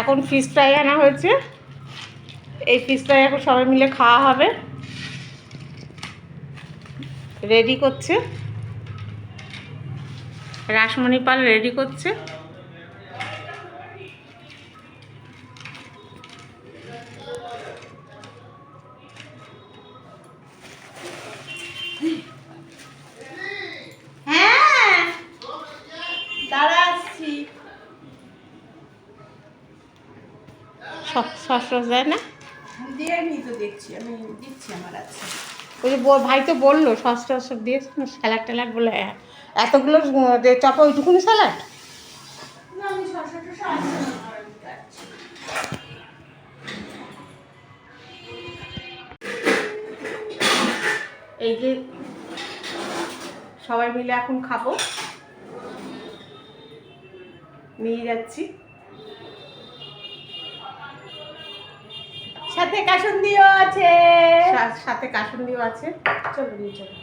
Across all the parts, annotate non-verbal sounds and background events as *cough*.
এখন fish fry আনা হয়েছে। এই ফিশ ফ্রাই এখন সবাই মিলে খাওয়া হবে। রেডি করছে। রাসমণি পাল রেডি করছে। সস দেয় না দিয়ে তো দেখছি আমি দিচ্ছি আমার আছে ওই যে ভাই তো বলল সস টস সব দিয়েছে স্যালাড ট্যালাড বলে। এতগুলো চপা ওইটুকুনি স্যালাড। এই যে সবাই মিলে এখন খাব নিয়ে যাচ্ছি সাথে কাসুন্দিও আছে। সাথে কাসুন্দিও আছে। চলো নিয়ে চলো।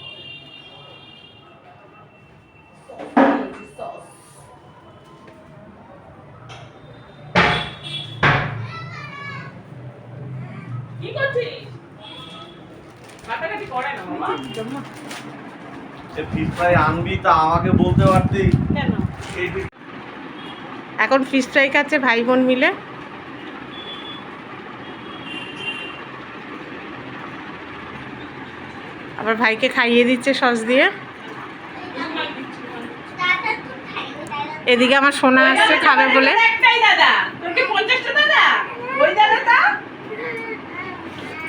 কি করছিস? কাটাকাটি করে না বাবা। ফিশ ফ্রাই আনবি তা আমাকে বলতে পারতি? কেন? এখন ফিশ ফ্রাই খাচ্ছে ভাই বোন মিলে। আবার ভাইকে খাইয়ে দিচ্ছে সস দিয়ে। এদিকে আমার সোনা আসছে খাবে বলে। একটাই দাদা। তোর কি পঞ্চাশটা দাদা? ওই দাদাটা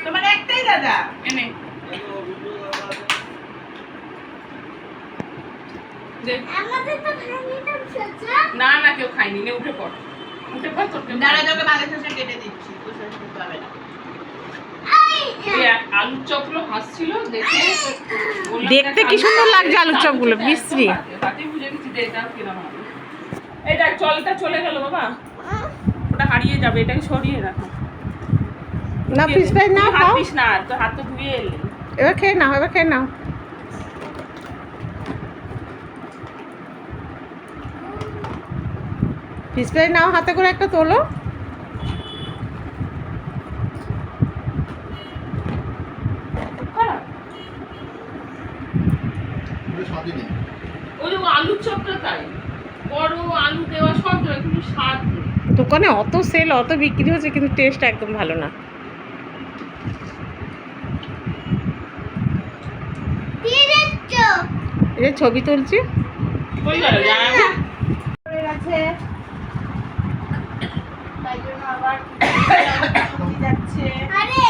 তোমার একটাই দাদা? এনে। দে। না না কেউ খাইনি উঠে পড়। উঠে পড় তোর কেউ দাঁড়া তোকে ভালো কেটে দিচ্ছি। তো শসা খেতে হবে না। দেখতে কি সুন্দর লাগছে আলুর চপগুলো, একদম বিশ্রী। এটা জলটা চলে গেল বাবা। ওটা হারিয়ে যাবে এটাকে সরিয়ে রাখো। না ফ্রাই না খাও। না তো হাত তো ধুয়ে এলে। এবার খেয়ে নাও এবার খেয়ে নাও। ফ্রাই নাও হাতে করে একটা তোলো। ওই যে আলুর চপটা তাই। বড় আলু দেওয়া সব দেওয়া কিন্তু স্বাদ দোকানে অত সেল অত বিক্রি হচ্ছে কিন্তু টেস্ট একদম ভালো না। এই ছবি তুলছি। কই গেল জামাইবাবু? পড়ে গেছে। তাই জন্য আবার *coughs* যাচ্ছে। আরে